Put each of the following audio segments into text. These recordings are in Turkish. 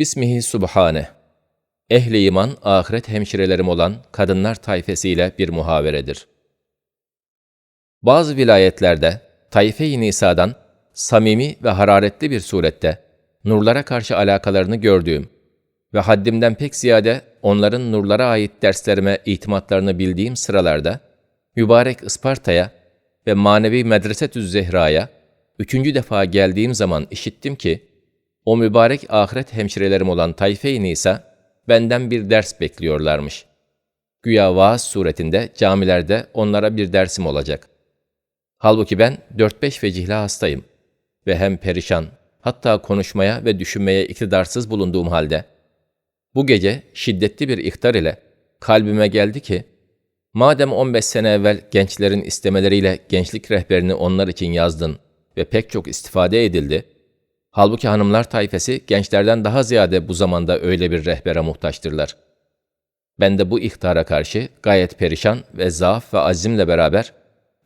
Bismihi Subhane. Ehli iman, ahiret hemşirelerim olan kadınlar tayfesiyle bir muhaveredir. Bazı vilayetlerde Tayfe-i Nisa'dan samimi ve hararetli bir surette nurlara karşı alakalarını gördüğüm ve haddimden pek ziyade onların nurlara ait derslerime itimatlarını bildiğim sıralarda mübarek Isparta'ya ve manevi Medresetüz Zehra'ya üçüncü defa geldiğim zaman işittim ki o mübarek ahiret hemşirelerim olan Tayfe-i Nisa benden bir ders bekliyorlarmış. Güya vaaz suretinde camilerde onlara bir dersim olacak. Halbuki ben 4-5 vecihle hastayım ve hem perişan, hatta konuşmaya ve düşünmeye iktidarsız bulunduğum halde, bu gece şiddetli bir ihtar ile kalbime geldi ki, madem 15 sene evvel gençlerin istemeleriyle gençlik rehberini onlar için yazdın ve pek çok istifade edildi, halbuki hanımlar tayfesi gençlerden daha ziyade bu zamanda öyle bir rehbere muhtaçtırlar. Ben de bu ihtara karşı gayet perişan ve zaaf ve azimle beraber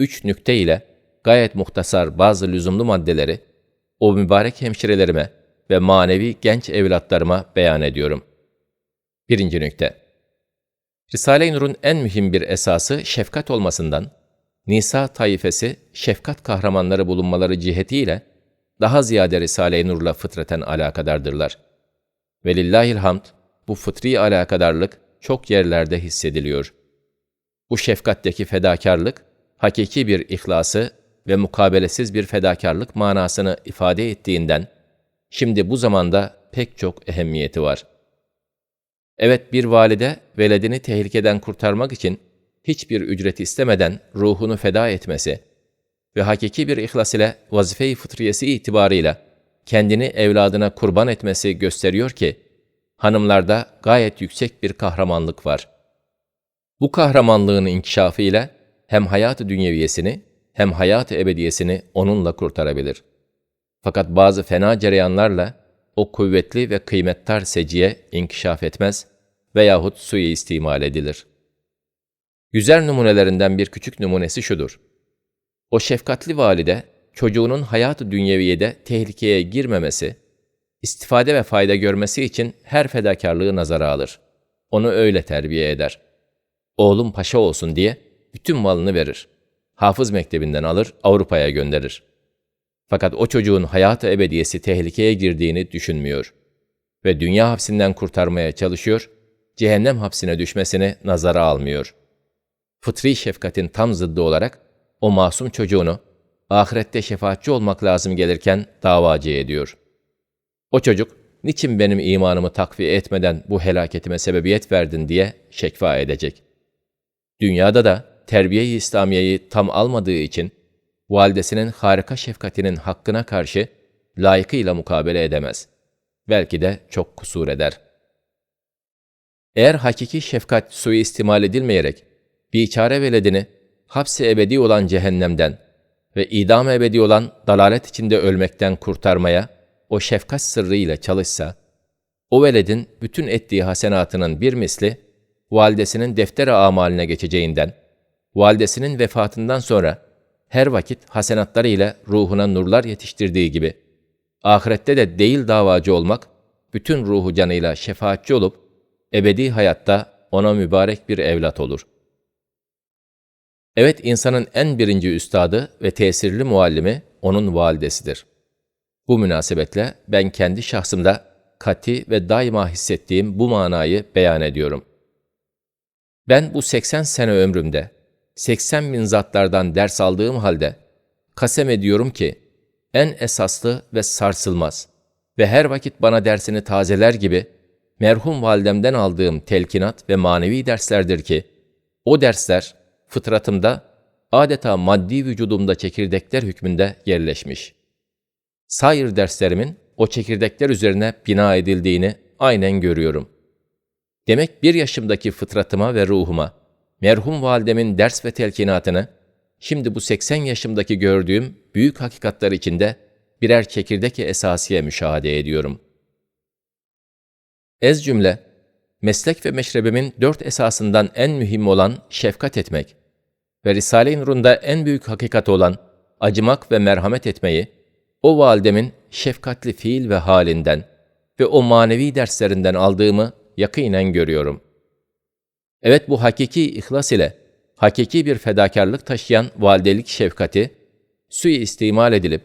üç nükte ile gayet muhtasar bazı lüzumlu maddeleri o mübarek hemşirelerime ve manevi genç evlatlarıma beyan ediyorum. Birinci nükte. Risale-i Nur'un en mühim bir esası şefkat olmasından, Nisa taifesi şefkat kahramanları bulunmaları cihetiyle daha ziyade Risale-i Nur'la fıtraten alakadardırlar. Velillahil hamd, bu fıtri alakadarlık çok yerlerde hissediliyor. Bu şefkatteki fedakarlık, hakiki bir ihlası ve mukabelesiz bir fedakarlık manasını ifade ettiğinden, şimdi bu zamanda pek çok ehemmiyeti var. Evet bir valide veledini tehlikeden kurtarmak için hiçbir ücret istemeden ruhunu feda etmesi ve hakiki bir ihlas ile vazife-i fıtriyesi itibarıyla kendini evladına kurban etmesi gösteriyor ki, hanımlarda gayet yüksek bir kahramanlık var. Bu kahramanlığın inkişafı ile hem hayat-ı dünyeviyesini hem hayat-ı ebediyesini onunla kurtarabilir. Fakat bazı fena cereyanlarla o kuvvetli ve kıymettar seciye inkişaf etmez veyahut suyu istimal edilir. Güzel numunelerinden bir küçük numunesi şudur. O şefkatli valide, çocuğunun hayat-ı dünyeviyede tehlikeye girmemesi, istifade ve fayda görmesi için her fedakarlığı nazara alır. Onu öyle terbiye eder. Oğlum paşa olsun diye bütün malını verir. Hafız mektebinden alır, Avrupa'ya gönderir. Fakat o çocuğun hayat-ı ebediyesi tehlikeye girdiğini düşünmüyor. Ve dünya hapsinden kurtarmaya çalışıyor, cehennem hapsine düşmesini nazara almıyor. Fıtri şefkatin tam zıddı olarak o masum çocuğunu ahirette şefaatçi olmak lazım gelirken davacı ediyor. O çocuk, niçin benim imanımı takviye etmeden bu helaketime sebebiyet verdin diye şekva edecek. Dünyada da terbiye-i İslamiye'yi tam almadığı için validesinin harika şefkatinin hakkına karşı layıkıyla mukabele edemez. Belki de çok kusur eder. Eğer hakiki şefkat suistimal edilmeyerek biçare veledini hapsi ebedi olan cehennemden ve idam ebedi olan dalalet içinde ölmekten kurtarmaya o şefkat sırrı ile çalışsa, o veledin bütün ettiği hasenatının bir misli, validesinin defter amaline geçeceğinden, validesinin vefatından sonra her vakit hasenatları ile ruhuna nurlar yetiştirdiği gibi, ahirette de değil davacı olmak, bütün ruhu canıyla şefaatçi olup, ebedi hayatta ona mübarek bir evlat olur. Evet, insanın en birinci üstadı ve tesirli muallimi onun validesidir. Bu münasebetle ben kendi şahsımda kati ve daima hissettiğim bu manayı beyan ediyorum. Ben bu 80 sene ömrümde 80 bin zatlardan ders aldığım halde kasem ediyorum ki en esaslı ve sarsılmaz ve her vakit bana dersini tazeler gibi merhum validemden aldığım telkinat ve manevi derslerdir ki o dersler fıtratımda adeta maddi vücudumda çekirdekler hükmünde yerleşmiş. Sair derslerimin o çekirdekler üzerine bina edildiğini aynen görüyorum. Demek bir yaşımdaki fıtratıma ve ruhuma merhum validemin ders ve telkinatını, şimdi bu 80 yaşımdaki gördüğüm büyük hakikatler içinde birer çekirdek esasiye müşahede ediyorum. Ez cümle, meslek ve meşrebimin dört esasından en mühim olan şefkat etmek ve Risale-i Nur'unda en büyük hakikat olan acımak ve merhamet etmeyi, o validemin şefkatli fiil ve halinden ve o manevi derslerinden aldığımı yakinen görüyorum. Evet bu hakiki ihlas ile, hakiki bir fedakarlık taşıyan validelik şefkati, suyu istimal edilip,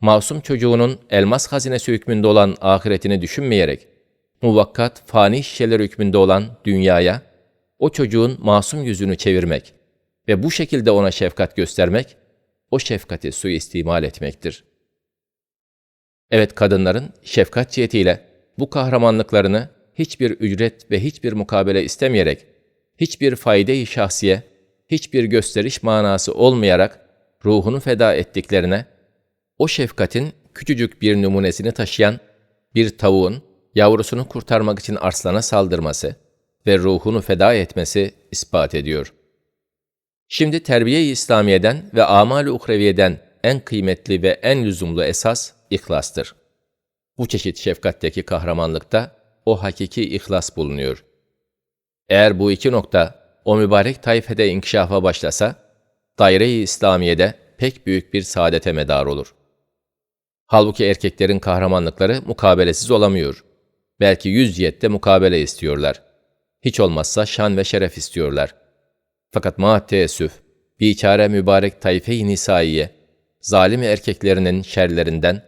masum çocuğunun elmas hazinesi hükmünde olan ahiretini düşünmeyerek, muvakkat fani şişeler hükmünde olan dünyaya, o çocuğun masum yüzünü çevirmek ve bu şekilde ona şefkat göstermek, o şefkati suistimal etmektir. Evet kadınların şefkat cihetiyle bu kahramanlıklarını hiçbir ücret ve hiçbir mukabele istemeyerek, hiçbir fayde-i şahsiye, hiçbir gösteriş manası olmayarak ruhunu feda ettiklerine, o şefkatin küçücük bir numunesini taşıyan bir tavuğun yavrusunu kurtarmak için arslana saldırması ve ruhunu feda etmesi ispat ediyor. Şimdi terbiye-i İslamiye'den ve amal-i uhreviyeden en kıymetli ve en lüzumlu esas ihlastır. Bu çeşit şefkatteki kahramanlıkta o hakiki ihlas bulunuyor. Eğer bu iki nokta o mübarek tayfede inkişafa başlasa, daire-i İslamiye'de pek büyük bir saadete medar olur. Halbuki erkeklerin kahramanlıkları mukabelesiz olamıyor. Belki yüz yette mukabele istiyorlar. Hiç olmazsa şan ve şeref istiyorlar. Fakat ma teessüf, biçare mübarek tayfe-i nisaiye, zalim erkeklerinin şerlerinden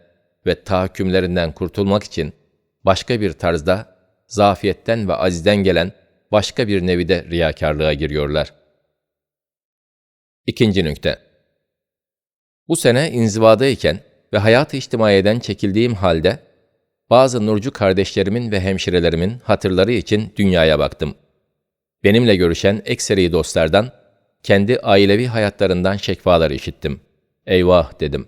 ve tahakkümlerinden kurtulmak için başka bir tarzda zafiyetten ve azizden gelen başka bir nevide riyakarlığa giriyorlar. İkinci nükte. Bu sene inzivadayken ve hayat-ı içtimaiyeden çekildiğim halde bazı nurcu kardeşlerimin ve hemşirelerimin hatırları için dünyaya baktım. Benimle görüşen ekseri dostlardan kendi ailevi hayatlarından şekvalar işittim. Eyvah dedim.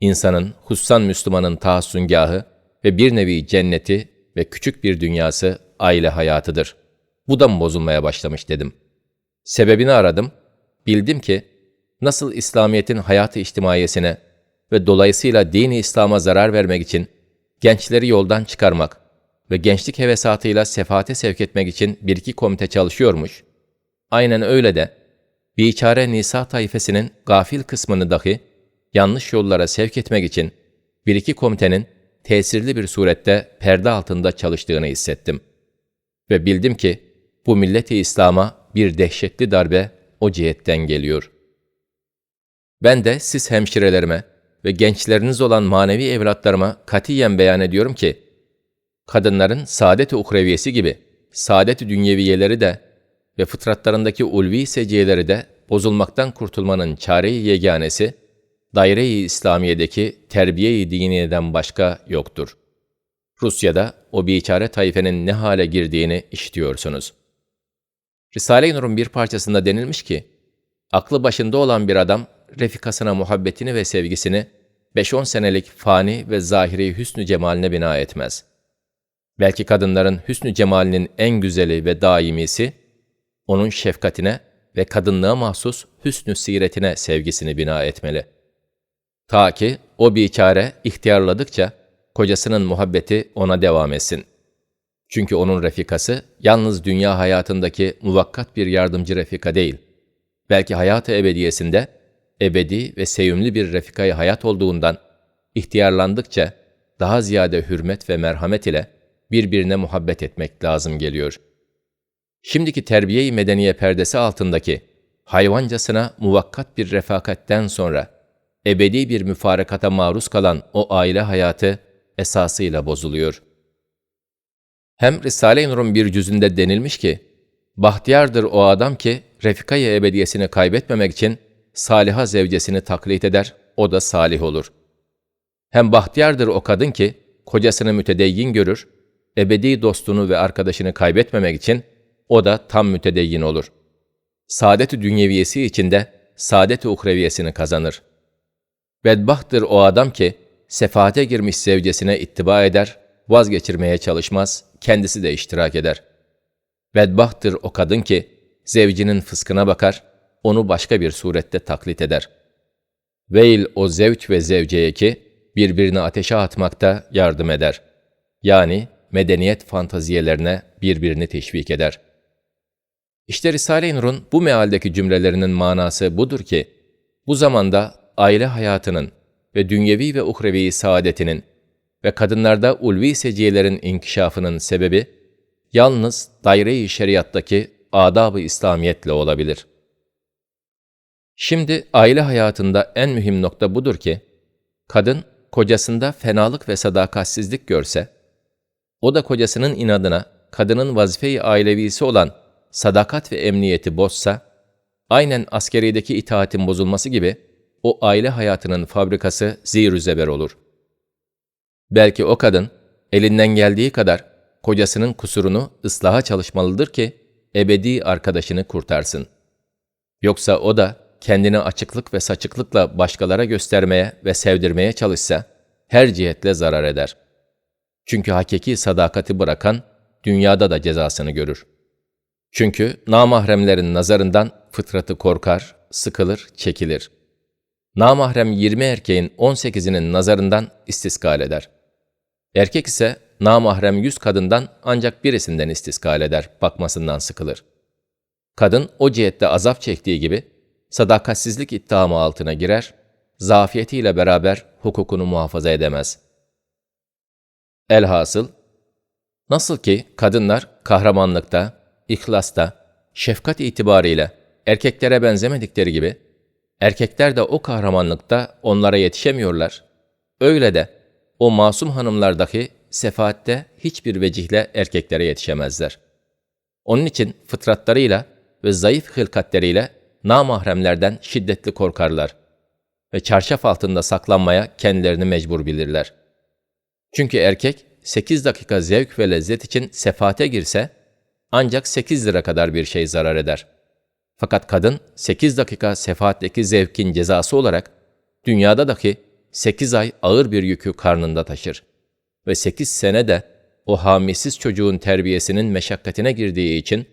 İnsanın, hussan Müslümanın tahassüngahı ve bir nevi cenneti ve küçük bir dünyası aile hayatıdır. Bu da mı bozulmaya başlamış dedim. Sebebini aradım. Bildim ki nasıl İslamiyet'in hayatı içtimaiyesine ve dolayısıyla dini İslam'a zarar vermek için gençleri yoldan çıkarmak ve gençlik hevesatıyla sefaate sevk etmek için bir iki komite çalışıyormuş. Aynen öyle de biçare Nisa tayfesinin gafil kısmını dahi yanlış yollara sevk etmek için bir iki komitenin tesirli bir surette perde altında çalıştığını hissettim. Ve bildim ki bu milleti İslam'a bir dehşetli darbe o cihetten geliyor. Ben de siz hemşirelerime ve gençleriniz olan manevi evlatlarıma katiyen beyan ediyorum ki, kadınların saadet-i uhreviyesi gibi saadet-i dünyeviyeleri de ve fıtratlarındaki ulvi seciyeleri de bozulmaktan kurtulmanın çare-i yeganesi, daire-i İslamiye'deki terbiye-i diniyeden başka yoktur. Rusya'da o biçare tayfenin ne hale girdiğini işitiyorsunuz. Risale-i Nur'un bir parçasında denilmiş ki, aklı başında olan bir adam, refikasına muhabbetini ve sevgisini 5-10 senelik fani ve zahiri hüsnü cemaline bina etmez. Belki kadınların hüsnü cemalinin en güzeli ve daimisi, onun şefkatine ve kadınlığa mahsus hüsnü siretine sevgisini bina etmeli.'' Ta ki o biçare ihtiyarladıkça kocasının muhabbeti ona devam etsin. Çünkü onun refikası yalnız dünya hayatındaki muvakkat bir yardımcı refika değil. Belki hayatı ebediyesinde ebedi ve sevimli bir refikayı hayat olduğundan ihtiyarlandıkça daha ziyade hürmet ve merhamet ile birbirine muhabbet etmek lazım geliyor. Şimdiki terbiye-i medeniye perdesi altındaki hayvancasına muvakkat bir refakatten sonra ebedi bir müfarekata maruz kalan o aile hayatı esasıyla bozuluyor. Hem Risale-i Nur'un bir cüzünde denilmiş ki, Bahtiyardır o adam ki, refikayı ebediyesini kaybetmemek için saliha zevcesini taklit eder, o da salih olur. Hem bahtiyardır o kadın ki, kocasını mütedeyyin görür, ebedi dostunu ve arkadaşını kaybetmemek için o da tam mütedeyyin olur. Saadet-i dünyeviyesi içinde saadet-i uhreviyesini kazanır. Bedbahtır o adam ki, sefaate girmiş zevcesine ittiba eder, vazgeçirmeye çalışmaz, kendisi de iştirak eder. Bedbahtır o kadın ki, zevcinin fıskına bakar, onu başka bir surette taklit eder. Veil o zevç ve zevceye ki, birbirini ateşe atmakta yardım eder. Yani medeniyet fantaziyelerine birbirini teşvik eder. İşte Risale-i Nur'un bu mealdeki cümlelerinin manası budur ki, bu zamanda aile hayatının ve dünyevi ve uhrevi saadetinin ve kadınlarda ulvi seciyelerin inkişafının sebebi, yalnız daire-i şeriattaki adab-ı İslamiyetle olabilir. Şimdi aile hayatında en mühim nokta budur ki, kadın kocasında fenalık ve sadakatsizlik görse, o da kocasının inadına kadının vazife-i ailevisi olan sadakat ve emniyeti bozsa, aynen askerideki itaatin bozulması gibi o aile hayatının fabrikası zir zeber olur. Belki o kadın elinden geldiği kadar kocasının kusurunu ıslaha çalışmalıdır ki ebedi arkadaşını kurtarsın. Yoksa o da kendini açıklık ve saçıklıkla başkalara göstermeye ve sevdirmeye çalışsa her cihetle zarar eder. Çünkü hakiki sadakati bırakan dünyada da cezasını görür. Çünkü namahremlerin nazarından fıtratı korkar, sıkılır, çekilir. Namahrem 20 erkeğin 18'inin nazarından istiskal eder. Erkek ise namahrem 100 kadından ancak birisinden istiskal eder, bakmasından sıkılır. Kadın o cihette azap çektiği gibi sadakatsizlik ittihamı altına girer, zafiyetiyle beraber hukukunu muhafaza edemez. Elhasıl, nasıl ki kadınlar kahramanlıkta, ihlasta, şefkat itibariyle erkeklere benzemedikleri gibi, erkekler de o kahramanlıkta onlara yetişemiyorlar. Öyle de o masum hanımlardaki sefaatte hiçbir vecihle erkeklere yetişemezler. Onun için fıtratlarıyla ve zayıf hılkatleriyle namahremlerden şiddetli korkarlar ve çarşaf altında saklanmaya kendilerini mecbur bilirler. Çünkü erkek 8 dakika zevk ve lezzet için sefaate girse ancak 8 lira kadar bir şey zarar eder. Fakat kadın 8 dakika sefaatteki zevkin cezası olarak dünyada dahi 8 ay ağır bir yükü karnında taşır ve 8 sene de o hamisiz çocuğun terbiyesinin meşakkatine girdiği için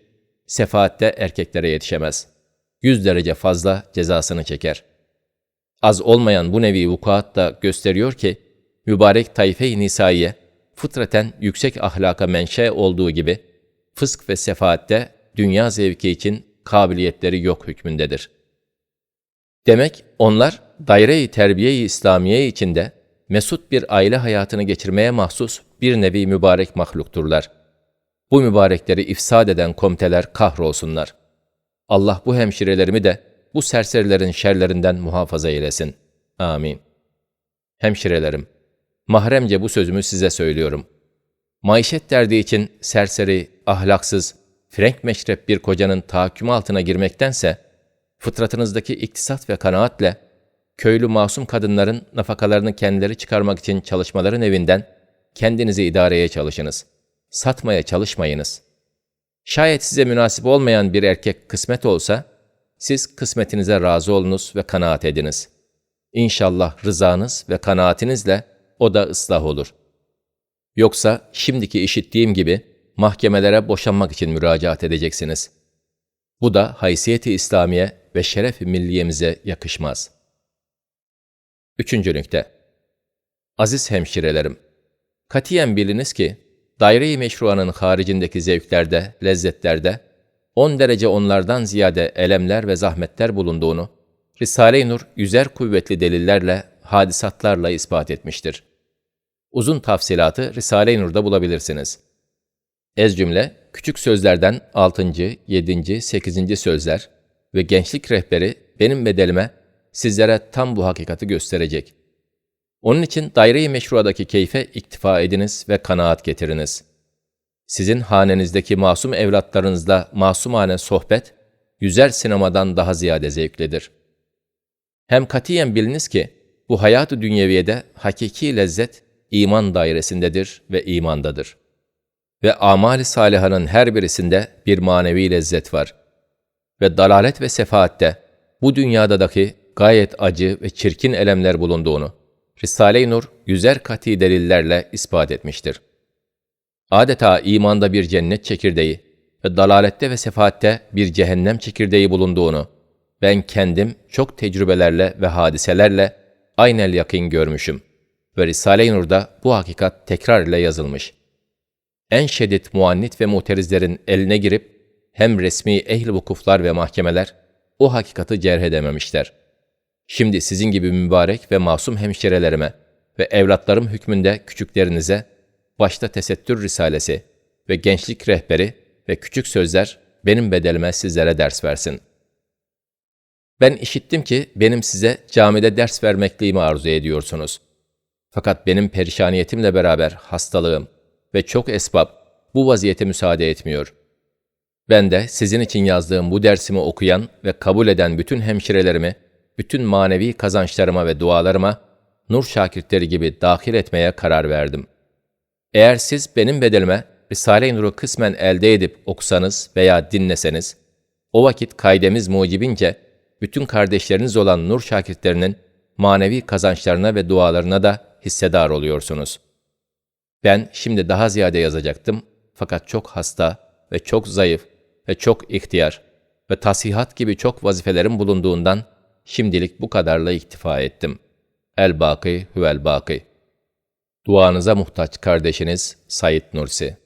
sefaatte erkeklere yetişemez. 100 derece fazla cezasını çeker. Az olmayan bu nevi vukuat da gösteriyor ki, mübarek tayfe-i nisaiye, fıtraten yüksek ahlaka menşe olduğu gibi, fısk ve sefaatte dünya zevki için kabiliyetleri yok hükmündedir. Demek onlar daire-i terbiye-i İslamiye içinde mesut bir aile hayatını geçirmeye mahsus bir nevi mübarek mahlukturlar. Bu mübarekleri ifsad eden komteler kahrolsunlar. Allah bu hemşirelerimi de bu serserilerin şerlerinden muhafaza eylesin. Amin. Hemşirelerim, mahremce bu sözümü size söylüyorum. Maişet derdi için serseri, ahlaksız, frenk meşrep bir kocanın tahakkümü altına girmektense, fıtratınızdaki iktisat ve kanaatle, köylü masum kadınların nafakalarını kendileri çıkarmak için çalışmaların evinden, kendinizi idareye çalışınız. Satmaya çalışmayınız. Şayet size münasip olmayan bir erkek kısmet olsa, siz kısmetinize razı olunuz ve kanaat ediniz. İnşallah rızanız ve kanaatinizle o da ıslah olur. Yoksa şimdiki işittiğim gibi mahkemelere boşanmak için müracaat edeceksiniz. Bu da haysiyeti İslamiye ve şeref milliyemize yakışmaz. Üçüncü nükte. Aziz hemşirelerim, katiyen biliniz ki, daire-i meşruanın haricindeki zevklerde, lezzetlerde, on derece onlardan ziyade elemler ve zahmetler bulunduğunu, Risale-i Nur yüzer kuvvetli delillerle, hadisatlarla ispat etmiştir. Uzun tafsilatı Risale-i Nur'da bulabilirsiniz. Ez cümle, küçük sözlerden 6. 7. 8. sözler ve gençlik rehberi benim bedelime sizlere tam bu hakikati gösterecek. Onun için daire-i meşruadaki keyfe iktifa ediniz ve kanaat getiriniz. Sizin hanenizdeki masum evlatlarınızla masumane sohbet, yüzer sinemadan daha ziyade zevklidir. Hem katiyen biliniz ki, bu hayat-ı dünyeviyede hakiki lezzet, iman dairesindedir ve imandadır. Ve amali salihanın her birisinde bir manevi lezzet var. Ve dalalet ve sefaatte, bu dünyadaki gayet acı ve çirkin elemler bulunduğunu, Risale-i Nur yüzer kati delillerle ispat etmiştir. Adeta imanda bir cennet çekirdeği ve dalalette ve sefaatte bir cehennem çekirdeği bulunduğunu ben kendim çok tecrübelerle ve hadiselerle aynel yakin görmüşüm ve Risale-i Nur'da bu hakikat tekrar ile yazılmış. En şiddet muannit ve muterizlerin eline girip hem resmi ehl vukuflar ve mahkemeler o hakikati cerh edememişler. Şimdi sizin gibi mübarek ve masum hemşirelerime ve evlatlarım hükmünde küçüklerinize, başta tesettür risalesi ve gençlik rehberi ve küçük sözler benim bedelime sizlere ders versin. Ben işittim ki benim size camide ders vermekliğimi arzu ediyorsunuz. Fakat benim perişaniyetimle beraber hastalığım ve çok esbab bu vaziyete müsaade etmiyor. Ben de sizin için yazdığım bu dersimi okuyan ve kabul eden bütün hemşirelerimi, bütün manevi kazançlarıma ve dualarıma nur şakirtleri gibi dahil etmeye karar verdim. Eğer siz benim bedelime Risale-i Nur'u kısmen elde edip okusanız veya dinleseniz, o vakit kaydemiz mucibince bütün kardeşleriniz olan nur şakirtlerinin manevi kazançlarına ve dualarına da hissedar oluyorsunuz. Ben şimdi daha ziyade yazacaktım fakat çok hasta ve çok zayıf ve çok ihtiyar ve tasihat gibi çok vazifelerim bulunduğundan şimdilik bu kadarla iktifa ettim. El-Baki huvel-Baki. Duanıza muhtaç kardeşiniz Said Nursi